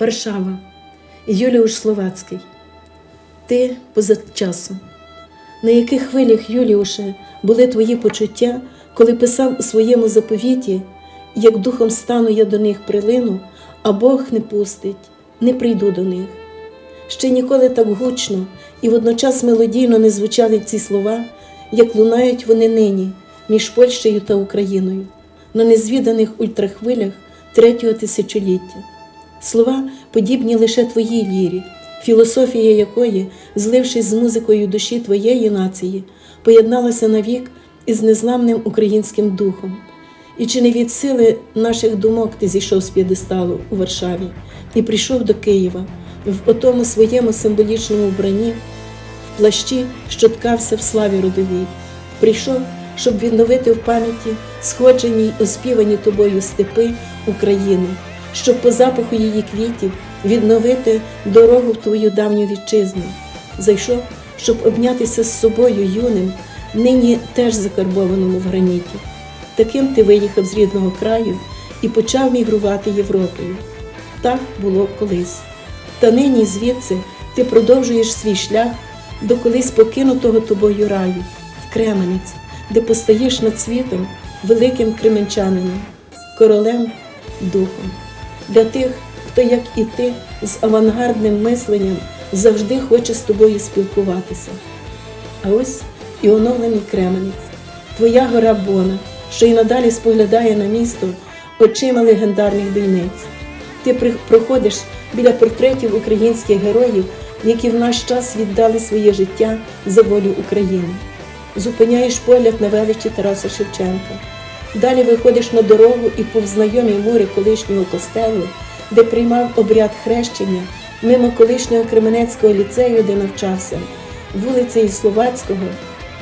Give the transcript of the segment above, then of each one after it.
Варшава, Юліуш Словацький. Ти поза часом. На яких хвилях, Юліуше, були твої почуття, коли писав у своєму заповіті, як духом стану я до них прилину, а Бог не пустить, не прийду до них. Ще ніколи так гучно і водночас мелодійно не звучали ці слова, як лунають вони нині між Польщею та Україною, на незвіданих ультрахвилях третього тисячоліття. Слова подібні лише твоїй лірі, філософія якої, злившись з музикою душі твоєї нації, поєдналася навік із незламним українським духом. І чи не від сили наших думок ти зійшов з п'єдесталу у Варшаві і прийшов до Києва в отому своєму символічному вбранні, в плащі, що ткався в славі родовій, прийшов, щоб відновити в пам'яті сходжені й оспівані тобою степи України, щоб по запаху її квітів відновити дорогу в твою давню вітчизну. Зайшов, щоб обнятися з собою юним, нині теж закарбованому в граніті. Таким ти виїхав з рідного краю і почав мігрувати Європою. Так було колись. Та нині звідси ти продовжуєш свій шлях до колись покинутого тобою раю, в Кременець, де постаєш над світом великим кременчанином, королем духом. Для тих, хто, як і ти, з авангардним мисленням завжди хоче з тобою спілкуватися. А ось і оновлений Кременець, твоя гора Бона, що й надалі споглядає на місто очима легендарних бійниць. Ти проходиш біля портретів українських героїв, які в наш час віддали своє життя за волю України. Зупиняєш погляд на величі Тараса Шевченка. Далі виходиш на дорогу і повз знайомі мури колишнього костелу, де приймав обряд хрещення, мимо колишнього Кременецького ліцею, де навчався, вулицею Словацького,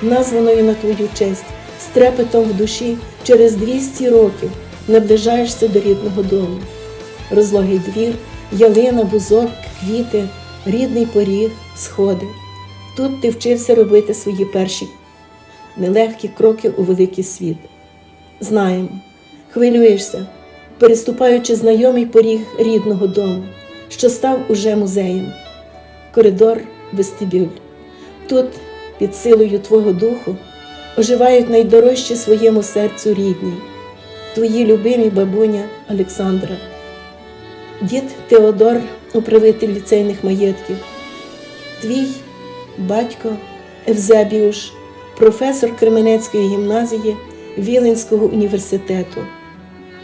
названою на твою честь, з трепетом в душі через 200 років наближаєшся до рідного дому. Розлогий двір, ялина, бузок, квіти, рідний поріг, сходи. Тут ти вчився робити свої перші нелегкі кроки у великий світ. Знаємо, хвилюєшся, переступаючи знайомий поріг рідного дому, що став уже музеєм, коридор, вестибюль. Тут, під силою Твого духу, оживають найдорожчі своєму серцю рідні, твої любимі бабуня Олександра, дід Теодор, управитель ліцейних маєтків, твій батько Евзебіуш, професор Кременецької гімназії Віленського університету,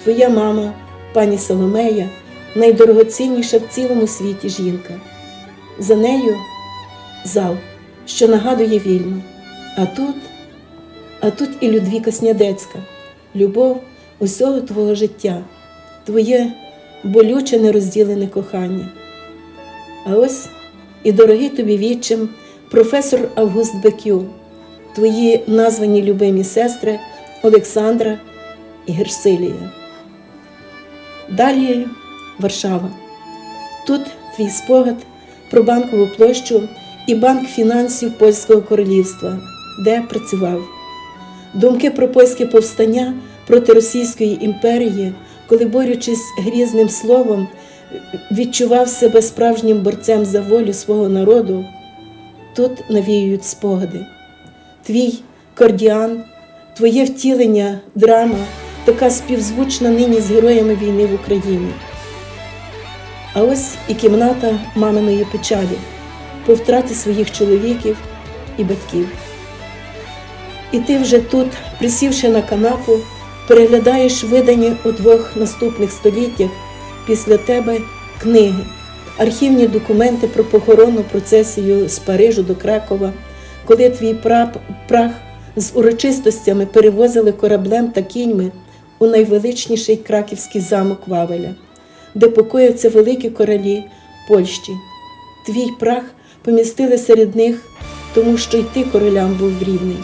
твоя мама, пані Соломея, найдорогоцінніша в цілому світі жінка. За нею зал, що нагадує вільну. А тут, а тут і Людвіка Снядецька, любов усього твого життя, твоє болюче нерозділене кохання. А ось і дорогий тобі відчим професор Август Бекю, твої названі любимі сестри Олександра і Герсилія. Далі Варшава. Тут твій спогад про банкову площу і банк фінансів Польського королівства, де працював. Думки про польське повстання проти Російської імперії, коли, борючись грізним словом, відчував себе справжнім борцем за волю свого народу, тут навіюють спогади. Твій кордіан, твоє втілення, драма, така співзвучна нині з героями війни в Україні. А ось і кімната маминої печалі по втраті своїх чоловіків і батьків. І ти вже тут, присівши на канапу, переглядаєш видані у двох наступних століттях після тебе книги, архівні документи про похоронну процесію з Парижу до Кракова, коли твій прах з урочистостями перевозили кораблем та кіньми у найвеличніший краківський замок Вавеля, де покояться великі королі Польщі. Твій прах помістили серед них, тому що й ти королям був рівний.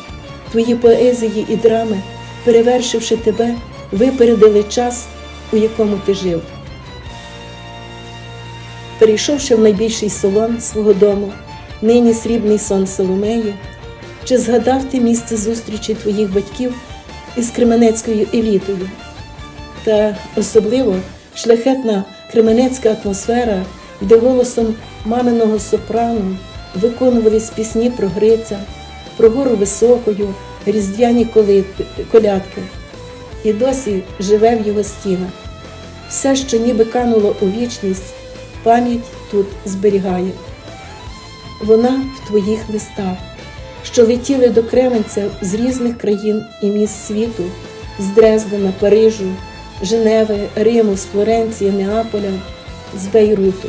Твої поезії і драми, перевершивши тебе, випередили час, у якому ти жив. Перейшовши в найбільший салон свого дому, нині срібний сон Соломеї, чи згадав ти місце зустрічі твоїх батьків із кременецькою елітою? Та особливо шляхетна кременецька атмосфера, де голосом маминого сопрану виконувались пісні про Гриця, про гору високою, різдвяні колядки. І досі живе в його стінах. Все, що ніби кануло у вічність, пам'ять тут зберігає. Вона в твоїх листах, що летіли до Кременця з різних країн і міст світу, з Дрездена, Парижу, Женеви, Риму, з Флоренції, Неаполя, з Бейруту,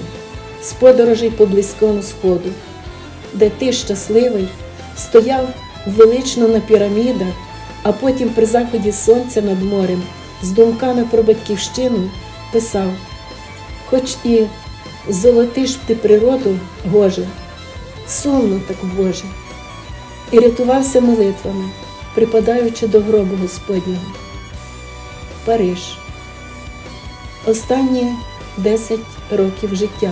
з подорожей по Близькому Сходу, де ти щасливий стояв велично на пірамідах, а потім при заході сонця над морем з думками про батьківщину писав: Хоч і золотиш ти природу, Гоже, сумно так Боже, і рятувався молитвами, припадаючи до гробу Господнього. Париж. Останні 10 років життя.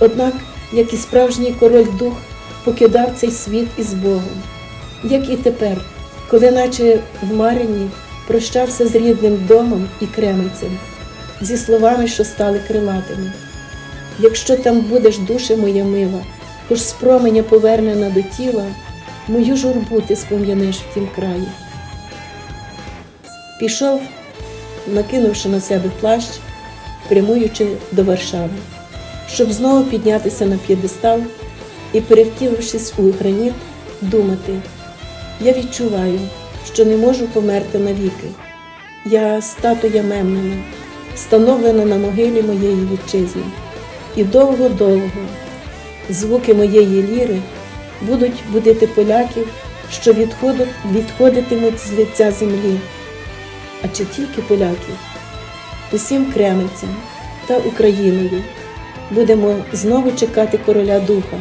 Однак, як і справжній король дух, покидав цей світ із Богом, як і тепер, коли наче в Марині прощався з рідним домом і кременцем, зі словами, що стали крилатими. Якщо там будеш, душе моя мила, хоч з променя повернена до тіла, мою журбу ти спом'янеш в тім краї. Пішов, накинувши на себе плащ, прямуючи до Варшави, щоб знову піднятися на п'єдестал і, перевтілившись у граніт, думати: я відчуваю, що не можу померти навіки. Я статуя мемнена, встановлена на могилі моєї вітчизни. І довго-довго звуки моєї ліри будуть будити поляків, що відходитимуть з лиця землі. А чи тільки поляків? Усім кременцям та Україною будемо знову чекати короля духа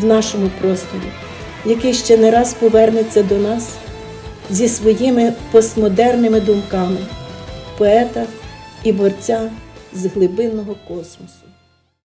в нашому просторі, який ще не раз повернеться до нас зі своїми постмодерними думками, поета і борця з глибинного космосу.